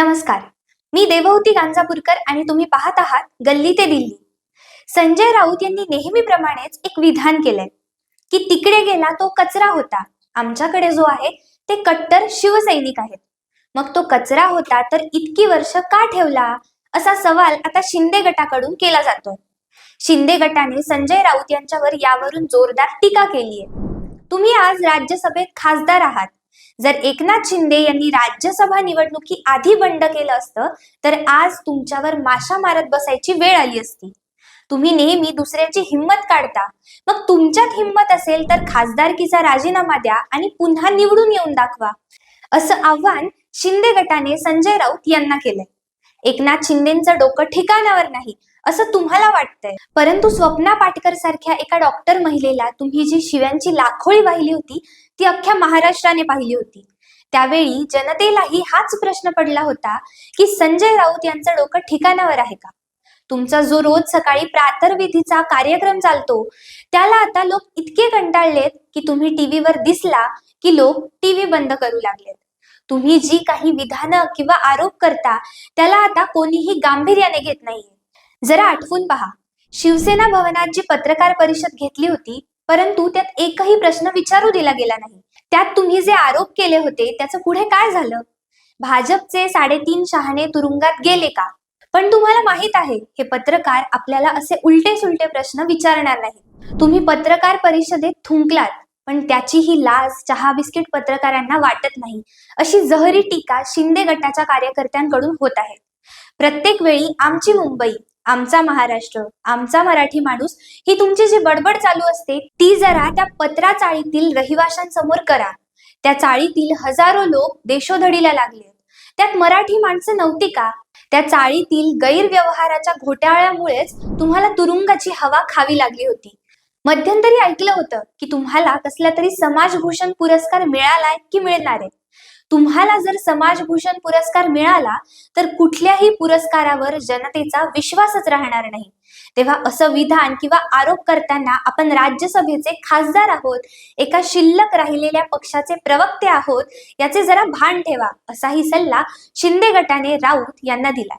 नमस्कार. मी देवहूती गांजापूरकर आणि तुम्ही पाहत आहात गल्ली ते दिल्ली. संजय राऊत यांनी नेहमीप्रमाणेच एक विधान केलंय की तिकडे गेला तो कचरा होता. आमच्याकडे जो आहे ते कट्टर शिवसैनिक आहेत. मग तो कचरा होता तर इतकी वर्ष का ठेवला? असा सवाल आता शिंदे गटाकडून केला जातोय. शिंदे गटाने संजय राऊत यांच्यावर यावरून जोरदार टीका केली आहे तुम्ही आज राज्यसभेत खासदार आहात. जर एकनाथ शिंदे यांनी राज्यसभा निवडणुकी आधी बंड केलं असतं तर आज तुमच्यावर माशा मारत बसायची वेळ आली असती. तुम्ही नेहमी दुसऱ्याची हिंमत काढता. मग तुमच्यात हिंमत असेल तर खासदारकीचा राजीनामा द्या आणि पुन्हा निवडून येऊन दाखवा. असं आव्हान शिंदे गटाने संजय राऊत यांना केलंय. एकनाथ शिंदेचं डोकं ठिकाणावर नाही असं तुम्हाला वाटतंय? परंतु स्वप्ना पाटकर सारख्या एका डॉक्टर महिलेला तुम्ही जी शिव्यांची लाखोळी वाहिली होती ती अख्ख्या महाराष्ट्राने पाहिली होती. त्यावेळी जनतेलाही हाच प्रश्न पडला होता की संजय राऊत यांचं डोकं ठिकाणावर आहे का? तुमचा जो रोज सकाळी प्रातर्विधीचा कार्यक्रम चालतो त्याला आता लोक इतके कंटाळलेत की तुम्ही टीव्हीवर दिसला की लोक टीव्ही बंद करू लागलेत. तुम्ही जी काही विधानं किंवा आरोप करता त्याला आता कोणीही गांभीर्याने घेत नाहीये जरा आठवून पहा. शिवसेना भवनात जी पत्रकार परिषद घेतली होती परंतु त्यात एकही प्रश्न विचारू दिला गेला नाही. त्यात तुम्ही जे आरोप केले होते त्याचं पुढे काय झालं? भाजपचे साडेतीन शहाणे तुरुंगात गेले का? पण तुम्हाला माहीत आहे हे पत्रकार आपल्याला असे उलटे सुलटे प्रश्न विचारणार नाही तुम्ही पत्रकार परिषदेत थुंकलात. पण त्याची ही लाज चहा बिस्किट पत्रकारांना वाटत नाही. अशी जहरी टीका शिंदे गटाच्या कार्यकर्त्यांकडून होत आहे. प्रत्येक वेळी आमची मुंबई आमचा महाराष्ट्र आमचा मराठी माणूस ही तुमची जी बडबड चालू असते ती जरा त्या पत्रा चाळीतील रहिवाशांसमोर करा. त्या चाळीतील हजारो लोक देशोधडीला लागले. त्यात मराठी माणसं नव्हती का? त्या चाळीतील गैरव्यवहाराच्या घोटाळ्यामुळेच तुम्हाला तुरुंगाची हवा खावी लागली होती. मध्यंतरी ऐकलं होतं की तुम्हाला कसला तरी समाजभूषण पुरस्कार मिळालाय की मिळणार. आहे तुम्हाला जर समाजभूषण पुरस्कार मिळाला तर कुठल्याही पुरस्कारावर जनतेचा विश्वासच राहणार नाही. तेव्हा असं विधान किंवा आरोप करताना आपण राज्यसभेचे खासदार आहोत एका शिल्लक राहिलेल्या पक्षाचे प्रवक्ते आहोत याचे जरा भान ठेवा असाही सल्ला शिंदे गटाने राऊत यांना दिला